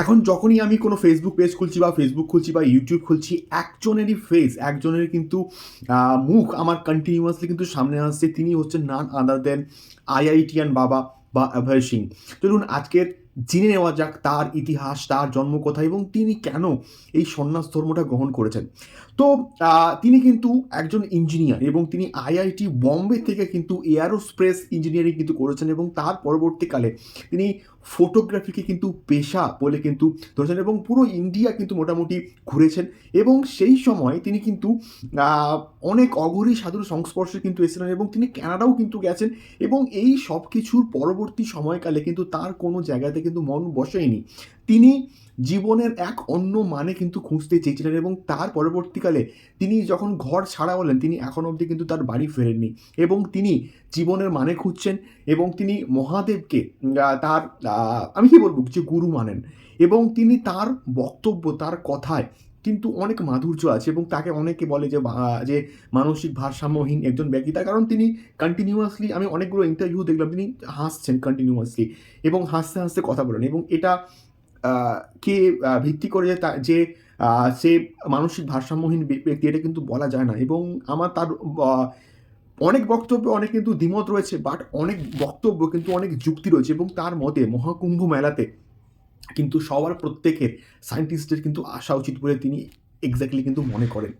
এখন যখনই আমি কোনো ফেসবুক পেজ খুলছি বা ফেসবুক খুলছি বা ইউটিউব খুলছি, একজনেরই ফেস একজনের কিন্তু মুখ আমার কন্টিনিউয়াসলি কিন্তু সামনে আসছে। তিনি হচ্ছেন নান আদার দেন আইআইটিয়ান বাবা বা অভয় সিং। চলুন আজকের জেনে নেওয়া যাক তার ইতিহাস, তার জন্ম এবং তিনি কেন এই সন্ন্যাস ধর্মটা গ্রহণ করেছেন। তো তিনি কিন্তু একজন ইঞ্জিনিয়ার এবং তিনি আইআইটি বম্বে থেকে কিন্তু এয়ারোস্পেস ইঞ্জিনিয়ারিং কিন্তু করেছেন এবং তার পরবর্তীকালে তিনি ফটোগ্রাফিকে কিন্তু পেশা বলে কিন্তু ধরেছেন এবং পুরো ইন্ডিয়া কিন্তু মোটামুটি ঘুরেছেন এবং সেই সময় তিনি কিন্তু অনেক অঘরী সাধুর সংস্পর্শে কিন্তু এসেছিলেন এবং তিনি ক্যানাডাও কিন্তু গেছেন এবং এই সব কিছুর পরবর্তী সময়কালে কিন্তু তার কোনো জায়গাতে কিন্তু মন বসেনি। তিনি জীবনের এক অন্য মানে কিন্তু খুঁজতে চেয়েছিলেন এবং তার পরবর্তীকালে তিনি যখন ঘর ছাড়া হলেন, তিনি এখন অবধি কিন্তু তার বাড়ি ফেরেননি এবং তিনি জীবনের মানে খুঁজছেন এবং তিনি মহাদেবকে তার আমি কি বলব, যে গুরু মানেন এবং তিনি তার বক্তব্য, তার কথায় কিন্তু অনেক মাধুর্য আছে এবং তাকে অনেকে বলে যে যে মানসিক ভারসাম্যহীন একজন ব্যক্তি। তার কারণ তিনি কন্টিনিউয়াসলি আমি অনেকগুলো ইন্টারভিউ দেখলাম, তিনি হাসছেন কন্টিনিউয়াসলি এবং হাসতে হাসতে কথা বলেন এবং এটা কে ভিত্তি করে যে যে সে মানসিক ভারসাম্যহীন ব্যক্তি এটা কিন্তু বলা যায় না। এবং আমার তার অনেক বক্তব্য অনেক কিন্তু দ্বিমত রয়েছে বাট অনেক বক্তব্য কিন্তু অনেক যুক্তি রয়েছে এবং তার মতে মহাকুম্ভ মেলাতে কিন্তু সবার প্রত্যেকের সায়েন্টিস্টের কিন্তু আসা উচিত বলে তিনি এক্স্যাক্টলি কিন্তু মনে করেন।